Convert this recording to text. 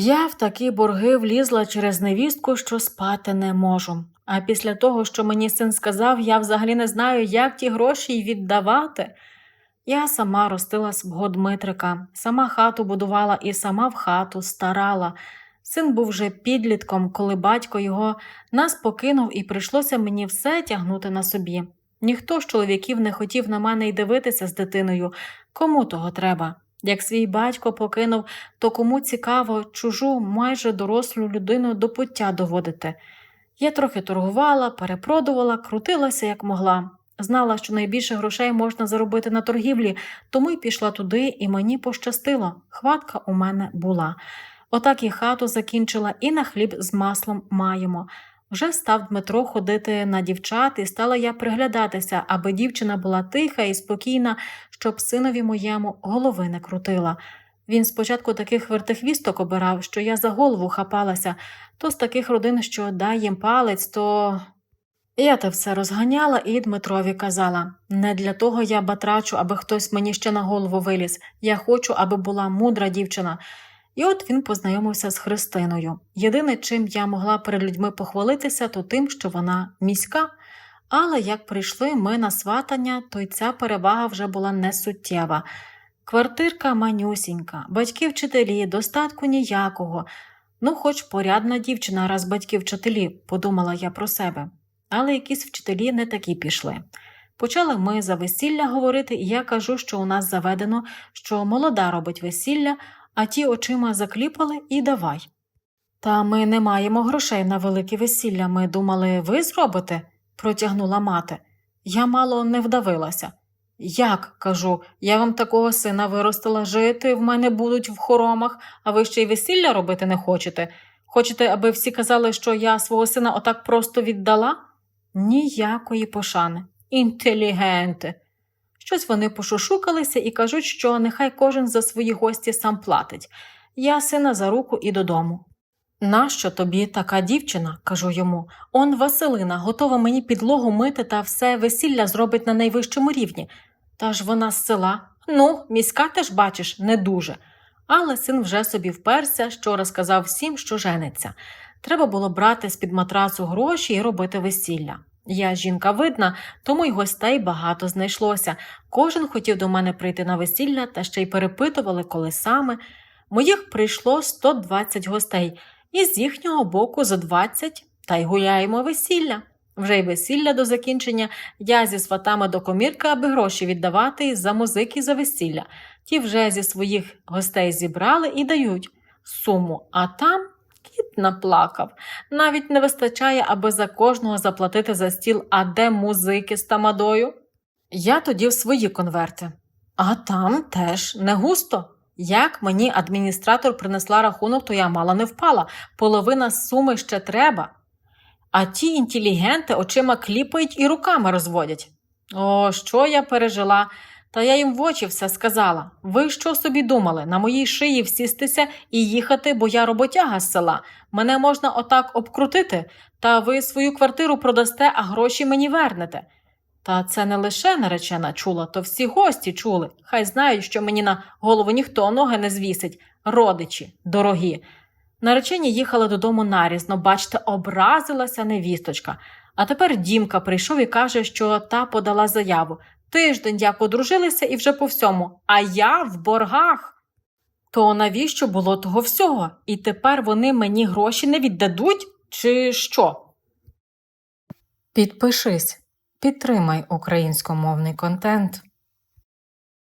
Я в такі борги влізла через невістку, що спати не можу. А після того, що мені син сказав, я взагалі не знаю, як ті гроші й віддавати. Я сама ростила свого Дмитрика, сама хату будувала і сама в хату старала. Син був вже підлітком, коли батько його нас покинув і прийшлося мені все тягнути на собі. Ніхто з чоловіків не хотів на мене й дивитися з дитиною. Кому того треба? Як свій батько покинув, то кому цікаво чужу, майже дорослу людину до пуття доводити. Я трохи торгувала, перепродувала, крутилася як могла. Знала, що найбільше грошей можна заробити на торгівлі, тому й пішла туди, і мені пощастило. Хватка у мене була. Отак і хату закінчила, і на хліб з маслом маємо. Вже став Дмитро ходити на дівчат, і стала я приглядатися, аби дівчина була тиха і спокійна, щоб синові моєму голови не крутила. Він спочатку таких вертихвісток обирав, що я за голову хапалася, то з таких родин, що дай їм палець, то. Я те все розганяла і Дмитрові казала не для того я батрачу, аби хтось мені ще на голову виліз. Я хочу, аби була мудра дівчина. І от він познайомився з Христиною. Єдине, чим я могла перед людьми похвалитися, то тим, що вона міська. Але як прийшли ми на сватання, то й ця перевага вже була несуттєва. Квартирка манюсінька, батьки вчителі, достатку ніякого. Ну, хоч порядна дівчина, раз батьки вчителі, подумала я про себе. Але якісь вчителі не такі пішли. Почали ми за весілля говорити, і я кажу, що у нас заведено, що молода робить весілля, а ті очима закліпали і давай. Та ми не маємо грошей на велике весілля. Ми думали, ви зробите? протягнула мати. Я мало не вдавилася. Як, кажу, я вам такого сина виростила жити, в мене будуть в хоромах, а ви ще й весілля робити не хочете? Хочете, аби всі казали, що я свого сина отак просто віддала? Ніякої пошани. Інтелігенти. Щось вони пошушукалися і кажуть, що нехай кожен за свої гості сам платить. Я сина за руку і додому. Нащо тобі така дівчина? кажу йому. Он Василина готова мені підлогу мити та все весілля зробить на найвищому рівні. Та ж вона з села. Ну, міська теж бачиш, не дуже. Але син вже собі вперся, що розказав всім, що жениться. Треба було брати з-під матрацу гроші і робити весілля. Я жінка видна, тому й гостей багато знайшлося. Кожен хотів до мене прийти на весілля та ще й перепитували, коли саме. Моїх прийшло 120 гостей, і з їхнього боку за 20 та й гуляємо весілля. Вже й весілля до закінчення я зі сватами до комірка, аби гроші віддавати за музики за весілля. Ті вже зі своїх гостей зібрали і дають суму, а там кіт наплакав. Навіть не вистачає, аби за кожного заплатити за стіл, а де музики з тамадою. Я тоді в свої конверти. А там теж не густо. Як мені адміністратор принесла рахунок, то я мало не впала. Половина суми ще треба. А ті інтелігенти очима кліпають і руками розводять. О, що я пережила. Та я їм в очі все сказала. Ви що собі думали? На моїй шиї всістися і їхати, бо я роботяга з села. Мене можна отак обкрутити, та ви свою квартиру продасте, а гроші мені вернете. Та це не лише наречена чула, то всі гості чули. Хай знають, що мені на голову ніхто ноги не звісить. Родичі, дорогі. Наречені їхали додому нарізно, бачте, образилася невісточка. А тепер Дімка прийшов і каже, що та подала заяву. Тиждень як одружилися і вже по всьому, а я в боргах. То навіщо було того всього? І тепер вони мені гроші не віддадуть, чи що? Підпишись, підтримай українськомовний контент.